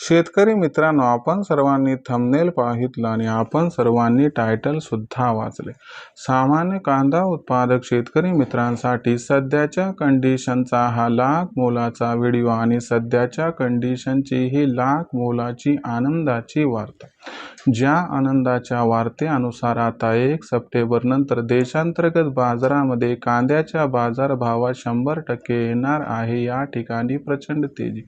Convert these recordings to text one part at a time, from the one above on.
शेतकरी मित्रांनो आपण सर्वांनी थंबनेल पाहितलं आणि आपण सर्वांनी टायटल सुद्धा वाचले. सामान्य कांदा उत्पादक शेतकरी मित्रांसाठी सध्याच्या कंडिशनचा हा लाख मोलाचा व्हिडिओ आणि सध्याच्या कंडिशनची ही लाख मोलाची आनंदाची वार्ता. ज्या आनंदाच्या वार्तेनुसार आता एक सप्टेंबर नंतर देशांतर्गत बाजारामध्ये कांद्याच्या बाजारभावात शंभर टक्के येणार आहे या ठिकाणी प्रचंड तेजी.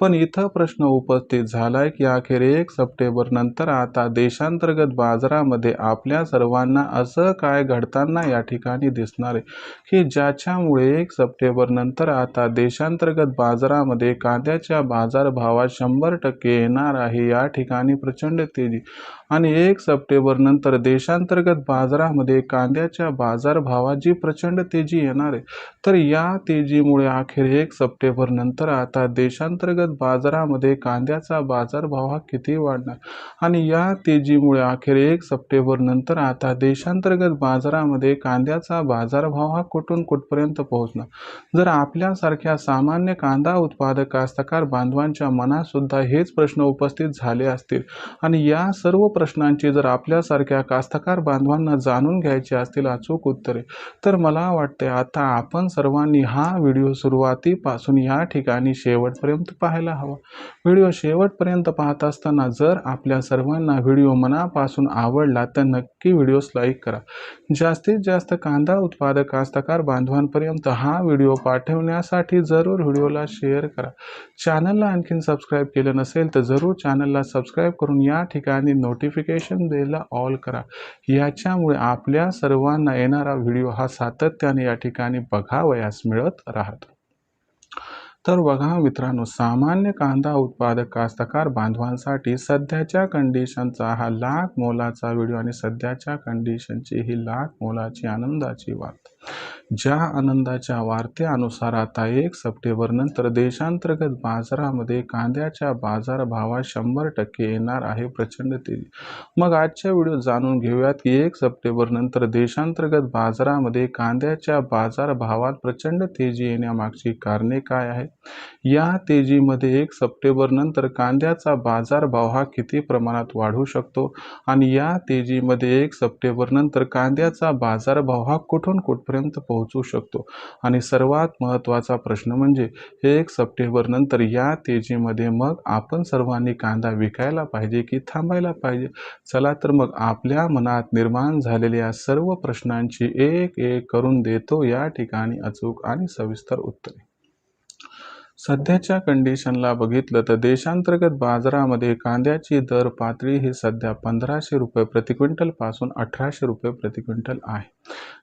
पण इथं प्रश्न उपस्थित झालाय की अखेर एक सप्टेंबर नंतर आता देशांतर्गत बाजारामध्ये आपल्या सर्वांना असं काय घडताना या ठिकाणी दिसणार आहे? की ज्याच्यामुळे एक सप्टेंबर नंतर आता देशांतर्गत बाजारामध्ये कांद्याच्या बाजारभावात शंभर टक्के येणार आहे या ठिकाणी प्रचंड तेजी आणि एक सप्टेंबर नंतर देशांतर्गत बाजारामध्ये कांद्याच्या बाजारभावात जी प्रचंड तेजी येणार आहे. तर या तेजीमुळे अखेर एक सप्टेंबर नंतर आता देशांतर्गत बाजारामध्ये कांद्याचा बाजारभाव हा किती वाढणार? आणि या तेजीमुळे अखेर एक सप्टेंबर नंतर आता देशांतर्गत बाजारामध्ये कांद्याचा बाजारभाव हा कुठून कुठपर्यंत पोहोचणार? जर आपल्यासारख्या सामान्य कांदा उत्पादक कास्तकार बांधवांच्या मनात सुद्धा हेच प्रश्न उपस्थित झाले असतील आणि या सर्व प्र प्रश्नांची जर आपल्यासारख्या कास्तकार बांधवांना जाणून घ्यायची असतील अचूक उत्तरे तर मला वाटते आता आपण सर्वांनी हा व्हिडिओ सुरुवातीपासून या ठिकाणी शेवटपर्यंत पाहायला हवा. व्हिडिओ शेवटपर्यंत पाहत असताना जर आपल्या सर्वांना व्हिडिओ मनापासून आवडला तर नक्की व्हिडिओस लाईक करा. जास्तीत जास्त कांदा उत्पादक कास्तकार बांधवांपर्यंत हा व्हिडिओ पाठवण्यासाठी जरूर व्हिडिओला शेअर करा. चॅनलला आणखीन सबस्क्राईब केलं नसेल तर जरूर चॅनलला सबस्क्राईब करून या ठिकाणी नोटिफिकेशन द्यायला ऑल करा. याच्यामुळे आपल्या सर्वांना येणारा व्हिडिओ हा सातत्याने या ठिकाणी बघावयास मिळत राहतो. तर बघा मित्रांनो सामान्य कांदा उत्पादक कास्तकार बांधवांसाठी सध्याच्या कंडिशनचा हा लाख मोलाचा व्हिडिओ आणि सध्याच्या कंडिशनची ही लाख मोलाची आनंदाची वार्ता ज्या आनंदाच्या वार्त्यानुसार आता एक सप्टेंबर नंतर देशांतर्गत बाजारामध्ये कांद्याच्या बाजारभावात शंभर टक्के येणार आहे प्रचंड तेजी. मग आजच्या व्हिडिओ जाणून घेऊयात की एक सप्टेंबर नंतर देशांतर्गत बाजारामध्ये कांद्याच्या बाजारभावात प्रचंड तेजी येण्यामागची कारणे काय आहेत? या तेजीमध्ये एक सप्टेंबर नंतर कांद्याचा बाजारभाव हा किती प्रमाणात वाढू शकतो? आणि या तेजीमध्ये एक सप्टेंबर नंतर कांद्याचा बाजारभाव हा कुठून कुठपर्यंत पोहोच शकतो. आणि सर्वात महत्त्वाचा प्रश्न म्हणजे एक सप्टेंबर नंतर या तेजीमध्ये मग आपण सर्वांनी कांदा विकायला पाहिजे की थांबायला पाहिजे? चला तर मग आपल्या मनात निर्माण झालेल्या सर्व प्रश्नांची एक एक करून देतो. या ठिकाणी अचूक आणि सविस्तर उत्तरे. सध्याच्या कंडिशनला बघितलं तर देशांतर्गत बाजारामध्ये कांद्याची दर पातळी ही सध्या पंधराशे रुपये प्रति क्विंटलपासून अठराशे रुपये प्रति क्विंटल आहे.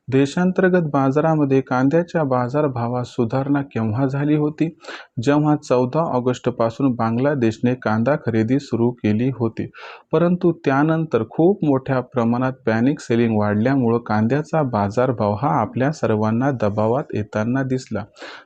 देशांतर्गत बाजारामध्ये कांद्याच्या बाजारभावात सुधारणा केव्हा झाली होती? जेव्हा चौदा ऑगस्टपासून बांगलादेशने कांदा खरेदी सुरू केली होती. परंतु त्यानंतर खूप मोठ्या प्रमाणात पॅनिक सेलिंग वाढल्यामुळं कांद्याचा बाजारभाव हा आपल्या सर्वांना दबावात येताना दिसला.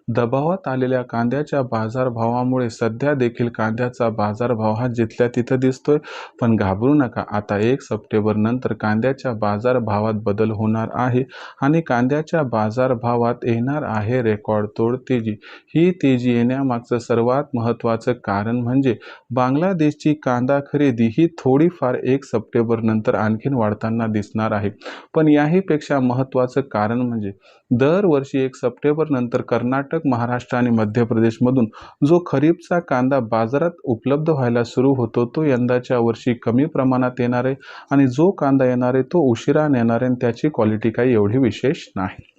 दबावात आलेल्या कांद्याच्या बाजारभावामुळे सध्या देखील कांद्याचा बाजारभाव हा जिथल्या तिथं दिसतोय. पण घाबरू नका आता एक सप्टेंबर नंतर कांद्याच्या बाजारभावात बदल होणार आहे. आणि कांद्याच्या बाजारभावात येणार आहे रेकॉर्ड तोड तेजी. ही तेजी येण्यामागचं सर्वात महत्त्वाचं कारण म्हणजे बांगलादेशची कांदा खरेदी ही थोडीफार एक सप्टेंबर नंतर आणखीन वाढताना दिसणार आहे. पण याहीपेक्षा महत्त्वाचं कारण म्हणजे दरवर्षी एक सप्टेंबर नंतर कर्नाटक महाराष्ट्र आणि मध्य प्रदेशमधून जो खरीपचा कांदा बाजारात उपलब्ध व्हायला सुरू होतो तो यंदाच्या वर्षी कमी प्रमाणात येणार आहे आणि जो कांदा येणार आहे तो उशिरा येणार आहे आणि त्याची क्वालिटी काही एवढी विशेष नाही.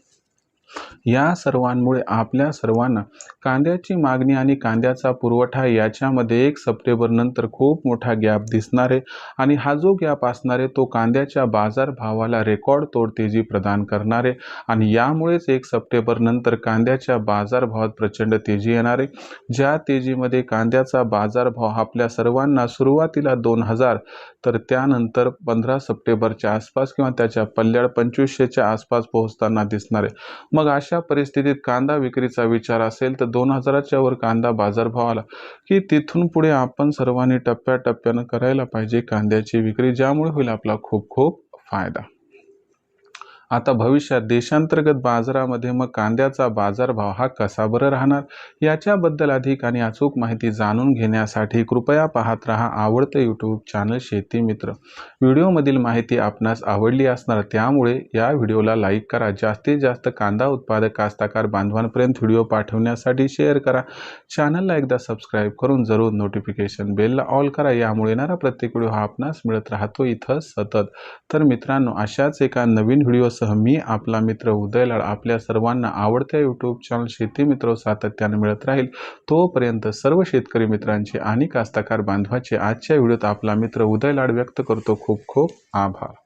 या सर्वांमुळे आपल्या सर्वांना कांद्याची मागणी आणि कांद्याचा पुरवठा याच्यामध्ये एक सप्टेंबर नंतर खूप मोठा गॅप दिसणार आहे. आणि हा जो गॅप असणार आहे तो कांद्याच्या बाजारभावाला रेकॉर्ड तोड तेजी प्रदान करणार आहे. आणि यामुळेच एक सप्टेंबर नंतर कांद्याच्या बाजारभावात प्रचंड तेजी येणार आहे. ज्या तेजीमध्ये कांद्याचा बाजारभाव आपल्या सर्वांना सुरुवातीला दोन हजार तर त्यानंतर पंधरा सप्टेंबरच्या आसपास किंवा त्याच्या पल्ल्याड पंचवीसशेच्या आसपास पोहोचताना दिसणार आहे. मग अशा अशा परिस्थितीत कांदा विक्रीचा विचार असेल तर दोन हजाराच्या वर कांदा बाजारभाव आला की तिथून पुढे आपण सर्वांनी टप्प्याटप्प्यानं करायला पाहिजे कांद्याची विक्री. ज्यामुळे होईल आपला खूप खूप फायदा. आता भविष्यात देशांतर्गत बाजारामध्ये मग कांद्याचा बाजारभाव हा कसा बरं राहणार? याच्याबद्दल अधिक आणि अचूक माहिती जाणून घेण्यासाठी कृपया पाहत रहा आवडतं यूट्यूब चॅनल शेती मित्र. व्हिडिओमधील माहिती आपणास आवडली असणार त्यामुळे या व्हिडिओला लाईक करा. जास्तीत जास्त कांदा उत्पादक कास्ताकार बांधवांपर्यंत व्हिडिओ पाठवण्यासाठी शेअर करा. चॅनलला एकदा सबस्क्राईब करून जरूर नोटिफिकेशन बेलला ऑल करा. यामुळे येणारा प्रत्येक व्हिडिओ हा आपणास मिळत राहतो. इथं सतत. तर मित्रांनो अशाच एका नवीन व्हिडिओसह मी आपला मित्र उदय लाड आपल्या सर्वांना आवडत्या यूट्यूब चॅनल शेती मित्र सातत्याने मिळत राहील. तोपर्यंत सर्व शेतकरी मित्रांचे आणि कास्तकार बांधवाचे आजच्या व्हिडिओत आपला मित्र उदय लाड व्यक्त करतो. खूप खूप आभार.